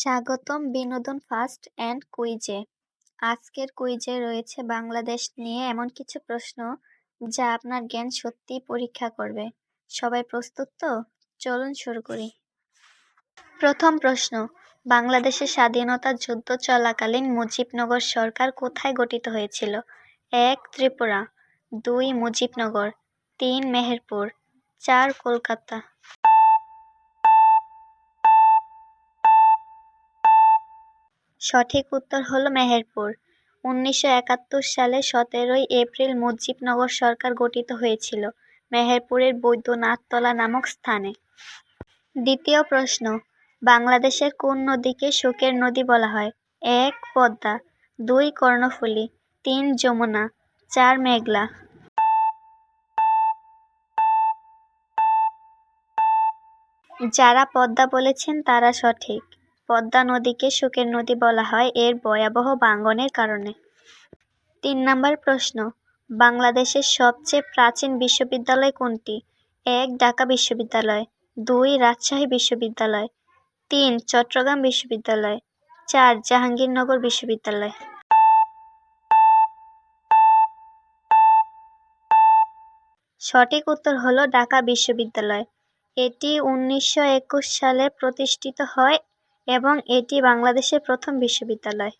স্বাগতম বিনোদন fast and কুইজে। আজকের কুইজে রয়েছে বাংলাদেশ নিয়ে এমন কিছু প্রশ্ন যা আপনার জ্ঞান সত্যিই পরীক্ষা করবে। সবাই প্রস্তুত তো? চলুন শুরু করি। প্রথম প্রশ্ন বাংলাদেশের স্বাধীনতা যুদ্ধ চলাকালীন মুজিবনগর সরকার কোথায় গঠিত হয়েছিল? এক, ত্রিপুরা, দুই, মুজিবনগর, তিন, মেহেরপুর, চার, কলকাতা। সঠিক উত্তর হলো মেহেরপুর। উনিশশো একাত্তর সালে সতেরোই এপ্রিল মুজিবনগর সরকার গঠিত হয়েছিল, মেহেরপুরের বৈদ্যনাথতলা নামক স্থানে। দ্বিতীয় প্রশ্ন, বাংলাদেশের কোন নদীকে শোকের নদী বলা হয়? এক, পদ্মা, দুই, কর্ণফুলী, তিন, যমুনা, চার, মেঘলা। যারা পদ্মা বলেছেন তারা সঠিক। পদ্মা নদীকে শোকের নদী বলা হয় এর ভয়াবহ ভাঙনের কারণে। তিন নম্বর প্রশ্ন, বাংলাদেশের সবচেয়ে প্রাচীন বিশ্ববিদ্যালয় কোনটি? এক, ঢাকা বিশ্ববিদ্যালয়, দুই, রাজশাহী বিশ্ববিদ্যালয়, তিন, চট্টগ্রাম বিশ্ববিদ্যালয়, চার, জাহাঙ্গীরনগর বিশ্ববিদ্যালয়। সঠিক উত্তর হলো ঢাকা বিশ্ববিদ্যালয়। এটি উনিশশো একুশ সালে প্রতিষ্ঠিত হয় এবং এটি বাংলাদেশের প্রথম বিশ্ববিদ্যালয়।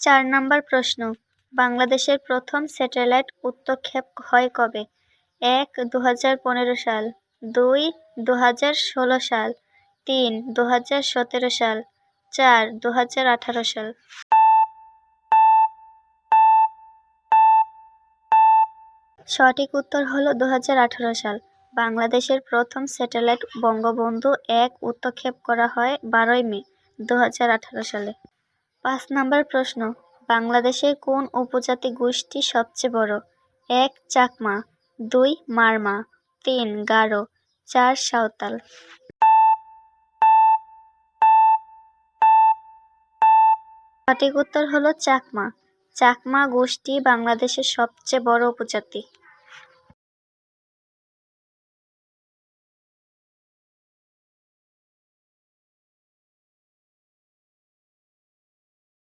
চার নম্বর প্রশ্ন, বাংলাদেশের প্রথম স্যাটেলাইট উৎক্ষেপ হয় কবে? এক দু হাজার পনেরো সাল, দুই দু হাজার ষোলো সাল, তিন দু হাজার সতেরো সাল, চার দু হাজার আঠারো সাল। সঠিক উত্তর হলো দু হাজার আঠারো সাল। বাংলাদেশের প্রথম স্যাটেলাইট বঙ্গবন্ধু এক উৎক্ষেপ করা হয় বারোই মে। দু হাজার আঠারো সালে। পাঁচ নম্বর প্রশ্ন বাংলাদেশের কোন উপজাতি গোষ্ঠী সবচেয়ে বড়? এক, চাকমা, দুই, মারমা, তিন, গারো, চার, সাঁওতাল। সঠিক উত্তর হলো চাকমা। চাকমা গোষ্ঠী বাংলাদেশের সবচেয়ে বড় উপজাতি।